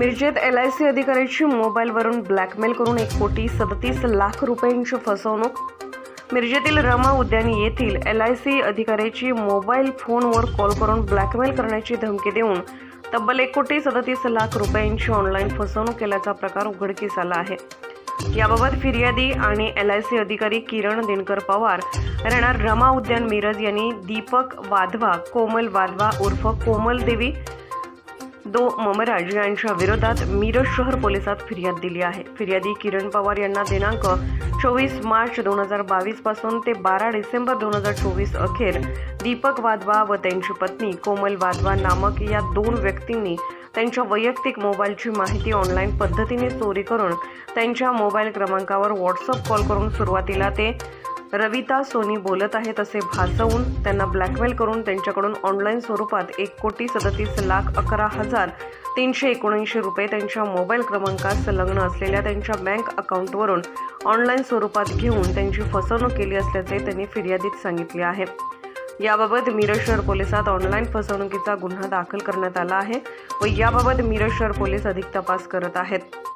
मिरजेत L I C अधिकाऱ्याची मोबाईलवरून blackmail करून एक कोटी सदतीस लाख रुपयांची फसवणूक. मिरजेतील रमा उद्यान येथील एल आय सी अधिकाऱ्याची मोबाईल फोनवर कॉल करून ब्लॅकमेल करण्याची धमकी देऊन तब्बल एक कोटी सदतीस लाख रुपयांची ऑनलाईन फसवणूक केल्याचा प्रकार उघडकीस आला आहे. याबाबत फिर्यादी आणि एल आय सी अधिकारी किरण दिनकर पवार राहणार रमा उद्यान मिरज यांनी दीपक वाधवा कोमल वाधवा उर्फ कोमल देवी दो ममराज यांच्या विरोधात मिरज शहर पोलिसात फिर्याद दिली आहे. फिर्यादी किरण पवार यांना दिनांक चोवीस मार्च दोन हजार बावीसपासून ते बारा डिसेंबर दोन हजार चोवीस अखेर दीपक वाधवा व त्यांची पत्नी कोमल वाधवा नामक या दोन व्यक्तींनी त्यांच्या वैयक्तिक मोबाईलची माहिती ऑनलाईन पद्धतीने चोरी करून त्यांच्या मोबाईल क्रमांकावर व्हॉट्सअप कॉल करून सुरुवातीला ते रविता सोनी बोलत आहेत असे भासवून त्यांना ब्लॅकमेल करून त्यांच्याकडून ऑनलाईन स्वरूपात एक कोटी सदतीस लाख अकरा हजार तीनशे एकोणऐंशी रुपये त्यांच्या मोबाईल क्रमांकात संलग्न असलेल्या त्यांच्या बँक अकाउंटवरून ऑनलाईन स्वरूपात घेऊन त्यांची फसवणूक केली असल्याचे त्यांनी फिर्यादीत सांगितले आहे. याबाबत मिरज शहर पोलिसात ऑनलाईन फसवणुकीचा गुन्हा दाखल करण्यात आला आहे व याबाबत मिरज शहर पोलीस अधिक तपास करत आहेत.